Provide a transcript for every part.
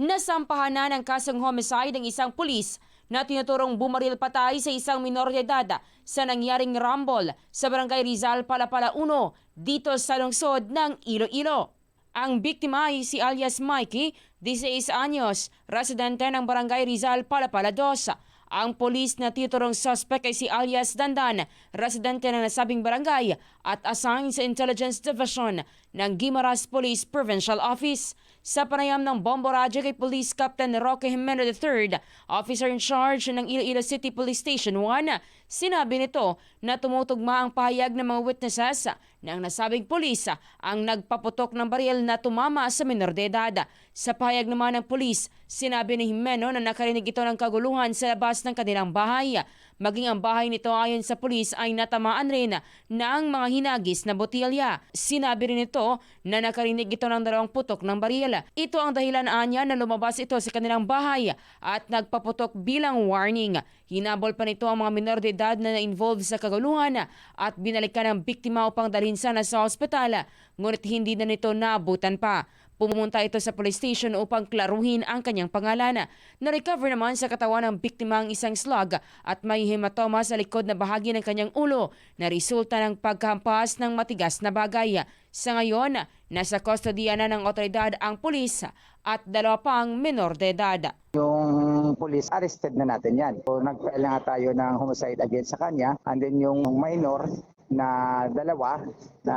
Nasampahan na ng kasong homicide ang isang pulis na tinuturong bumaril patay sa isang minor de edad sa nangyaring rumble sa barangay Rizal, Palapala 1 dito sa lungsod ng Iloilo. Ang biktima ay si alias Mikey, 16 anyos, residente ng barangay Rizal, Palapala 2. Ang polis na titurong suspect ay si alias Dandan, residente ng nasabing barangay at assigned sa Intelligence Division ng Guimaras Police Provincial Office. Sa panayam ng bombo radyo kay Police Captain Roque Jimeno III, officer in charge ng Iloilo City Police Station 1, sinabi nito na tumutugma ang pahayag ng mga witnesses na ang nasabing polis ang nagpaputok ng baril na tumama sa minor de edad. Sa pahayag naman ng polis, sinabi ni Jimeno na nakarinig ito ng kaguluhan sa labas ng kanilang bahay. Maging ang bahay nito ayon sa pulis ay natamaan rin ng mga hinagis na botilya. Sinabi rin ito na nakarinig ito ng dalawang putok ng baril. Ito ang dahilan anya na lumabas ito sa kanilang bahay at nagpaputok bilang warning. Hinabol pa nito ang mga minor de edad na na-involve sa kaguluhan at binalikan ng biktima upang dalhin sana sa ospital. Ngunit hindi na nito naabutan pa. Pumunta ito sa police station upang klaruhin ang kanyang pangalan. Na-recover naman sa katawan ng biktima ang isang slug at may hematoma sa likod na bahagi ng kanyang ulo na resulta ng pagkampas ng matigas na bagay. Sa ngayon, nasa kustodiya na ng otoridad ang pulis at dalawa pang minor de edad. Yung police, arrested na natin yan. So, nag-file na nga tayo ng homicide against sa kanya. And then yung minor na dalawa na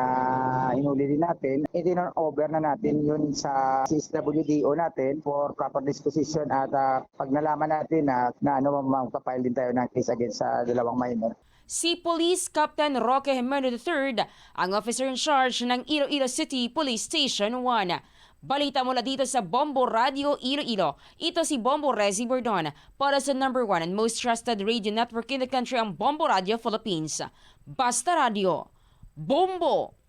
inuli din natin, i-turn over na natin yun sa CSWDO natin for proper disposition at ah, pag nalaman natin na, na ano, magpapile din tayo ng case against sa dalawang minor. Si Police Captain Roque Jimeno III, ang officer in charge ng Iloilo City Police Station 1. Balita mula dito sa Bombo Radio Iloilo. Ito si Bombo Rezi Bordon para sa number one and most trusted radio network in the country ang Bombo Radio Philippines. Basta Radio. Bombo!